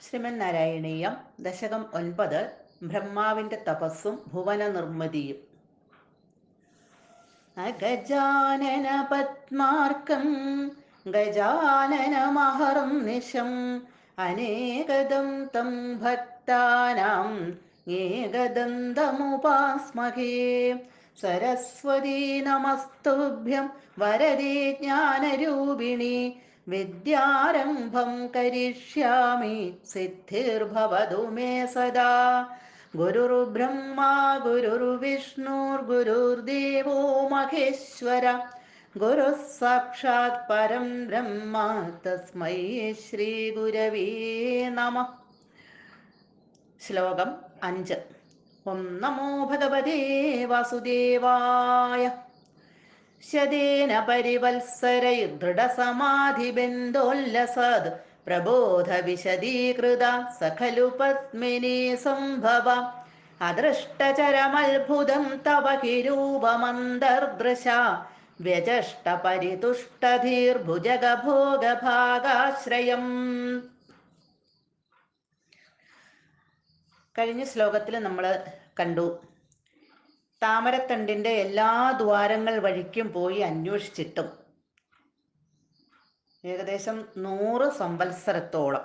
ശ്രീമൻ നാരായണീയം ദശകം ഒൻപത് ബ്രഹ്മാവിന്റെ തപസ്സും ഭുവന നിർമ്മിതിയും അഗജാനന പത്മാർക്കം ഗജാനന മഹറും നിശം അനേകദം തം ഭക്താനാം ഏകദന്തമുപാസ്മഹേ. സരസ്വതീ നമസ്തുഭ്യം വരദേ ജ്ഞാനരൂപിണി വിദ്യാരംഭം കരിഷ്യാമി സിദ്ധിർഭവതു മേ സദാ. ഗുരുർബ്രഹ്മാ ഗുരുർവിഷ്ണുർഗുരുർദേവോ മഹേശ്വര. ഗുരു സാക്ഷാത് പരം ബ്രഹ്മ തസ്മൈ ശ്രീ ഗുരവേ നമ. ശ്ലോകം അഞ്ച്. ഓം നമോ ഭഗവതേ വാസുദേവായ. ശതേന പരിവത്സരൈ ദൃഢസമാധിബിന്ദോല്ലസാദ് പ്രബോധ വിശദീകൃത സഖലു പത്മിനി സംഭവ അദൃഷ്ടചരമത്ഭുതം തവ കിരൂപമന്തർദൃശ വ്യജഷ്ട പരിതുഷ്ടധീർഭുജഗഭോഗഭാഗാശ്രയം കഴിഞ്ഞ ശ്ലോകത്തിൽ നമ്മൾ കണ്ടു താമരത്തണ്ടിന്റെ എല്ലാ ദ്വാരങ്ങൾ വഴിക്കും പോയി അന്വേഷിച്ചിട്ടും ഏകദേശം നൂറ് സംവത്സരത്തോളം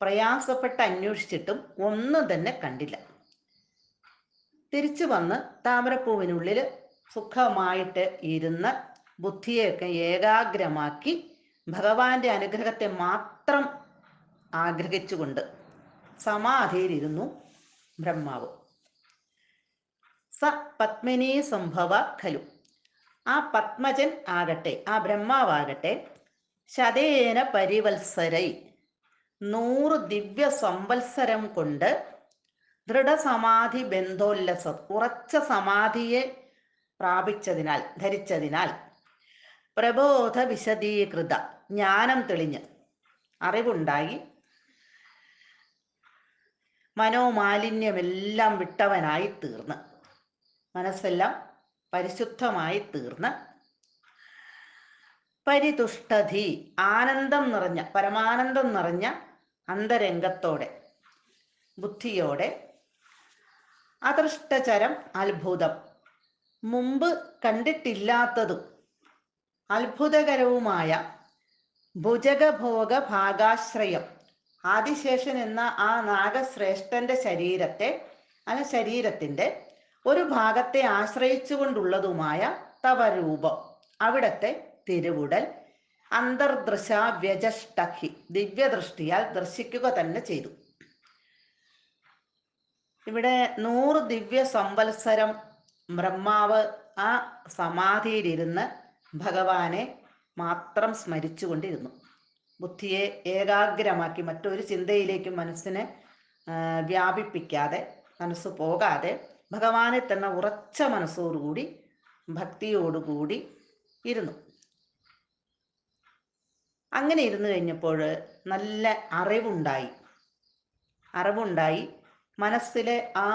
പ്രയാസപ്പെട്ട് അന്വേഷിച്ചിട്ടും ഒന്നും തന്നെ കണ്ടില്ല. തിരിച്ചു വന്ന് താമരപ്പൂവിനുള്ളിൽ സുഖമായിട്ട് ഇരുന്ന് ബുദ്ധിയെയൊക്കെ ഏകാഗ്രമാക്കി ഭഗവാന്റെ അനുഗ്രഹത്തെ മാത്രം ആഗ്രഹിച്ചുകൊണ്ട് സമാധിയിലിരുന്നു ബ്രഹ്മാവ്. സ പത്മനേ സംഭവ ഖലു. ആ പത്മജൻ ആകട്ടെ ആ ബ്രഹ്മാവാകട്ടെ ശതേന പരിവത്സരൈ. നൂറ് ദിവ്യ സംവത്സരം കൊണ്ട് ദൃഢസമാധി ബന്ധോല്ലസ ഉറച്ച സമാധിയെ പ്രാപിച്ചതിനാൽ ധരിച്ചതിനാൽ പ്രബോധ വിശദീകൃത ജ്ഞാനം തെളിഞ്ഞ് അറിവുണ്ടായി. മനോമാലിന്യമെല്ലാം വിട്ടവനായി തീർന്ന്. മനസ്സെല്ലാം പരിശുദ്ധമായി തീർന്ന് പരിതുഷ്ടധി ആനന്ദം നിറഞ്ഞ പരമാനന്ദം നിറഞ്ഞ അന്തരംഗത്തോടെ ബുദ്ധിയോടെ അദൃഷ്ടചരം അത്ഭുതം. മുമ്പ് കണ്ടിട്ടില്ലാത്തതും അത്ഭുതകരവുമായ ഭുജകഭോഗ ഭാഗാശ്രയം ആദിശേഷൻ എന്ന ആ നാഗശ്രേഷ്ഠന്റെ ശരീരത്തെ അല്ല ശരീരത്തിന്റെ ഒരു ഭാഗത്തെ ആശ്രയിച്ചുകൊണ്ടുള്ളതുമായ തവരൂപം. അവിടത്തെ തിരുവുടൽ അന്തർദൃശ വ്യജഷ്ടഹി ദിവ്യദൃഷ്ടിയാൽ ദർശിക്കുക തന്നെ ചെയ്തു. ഇവിടെ നൂറ് ദിവ്യ സംവത്സരം ബ്രഹ്മാവ് ആ സമാധിയിലിരുന്ന് ഭഗവാനെ മാത്രം സ്മരിച്ചുകൊണ്ടിരുന്നു. ബുദ്ധിയെ ഏകാഗ്രമാക്കി മറ്റൊരു ചിന്തയിലേക്കും മനസ്സിനെ വ്യാപിപ്പിക്കാതെ മനസ്സ് പോകാതെ ഭഗവാനെ തന്നെ ഉറച്ച മനസ്സോടുകൂടി ഭക്തിയോടുകൂടി ഇരുന്നു. അങ്ങനെ ഇരുന്നു കഴിഞ്ഞപ്പോൾ നല്ല അറിവുണ്ടായി. അറിവുണ്ടായി. മനസ്സിലെ ആ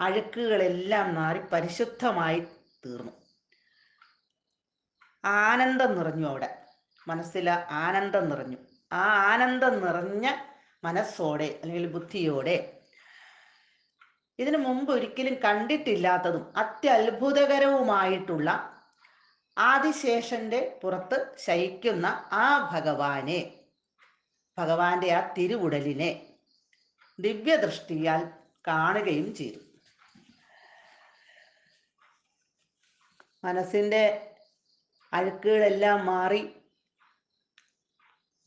അഴുക്കുകളെല്ലാം മാറി പരിശുദ്ധമായി തീർന്നു. ആനന്ദം നിറഞ്ഞു അവിടെ. മനസ്സിൽ ആനന്ദം നിറഞ്ഞു. ആ ആനന്ദം നിറഞ്ഞ മനസ്സോടെ അല്ലെങ്കിൽ ബുദ്ധിയോടെ ഇതിനു മുമ്പ് ഒരിക്കലും കണ്ടിട്ടില്ലാത്തതും അത്യത്ഭുതകരവുമായിട്ടുള്ള ആദിശേഷന്റെ പുറത്ത് ശയിക്കുന്ന ആ ഭഗവാനെ ഭഗവാന്റെ ആ തിരുവുടലിനെ ദിവ്യദൃഷ്ടിയാൽ കാണുകയും ചെയ്തു. മനസ്സിന്റെ അഴുക്കുകളെല്ലാം മാറി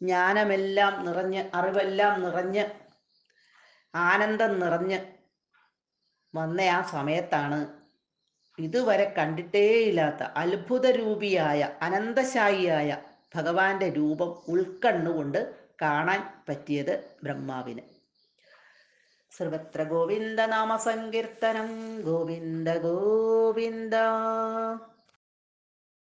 ജ്ഞാനമെല്ലാം നിറഞ്ഞ് അറിവെല്ലാം നിറഞ്ഞ് ആനന്ദം നിറഞ്ഞ് വന്ന ആ സമയത്താണ്. ഇതുവരെ കണ്ടിട്ടേയില്ലാത്ത അത്ഭുത രൂപിയായ അനന്തശായിയായ ഭഗവാന്റെ രൂപം ഉൾക്കണ്ണുകൊണ്ട് കാണാൻ പറ്റിയത് ബ്രഹ്മാവിന്. സർവത്ര ഗോവിന്ദ നാമ സങ്കീർത്തനം. ഗോവിന്ദ ഗോവിന്ദ.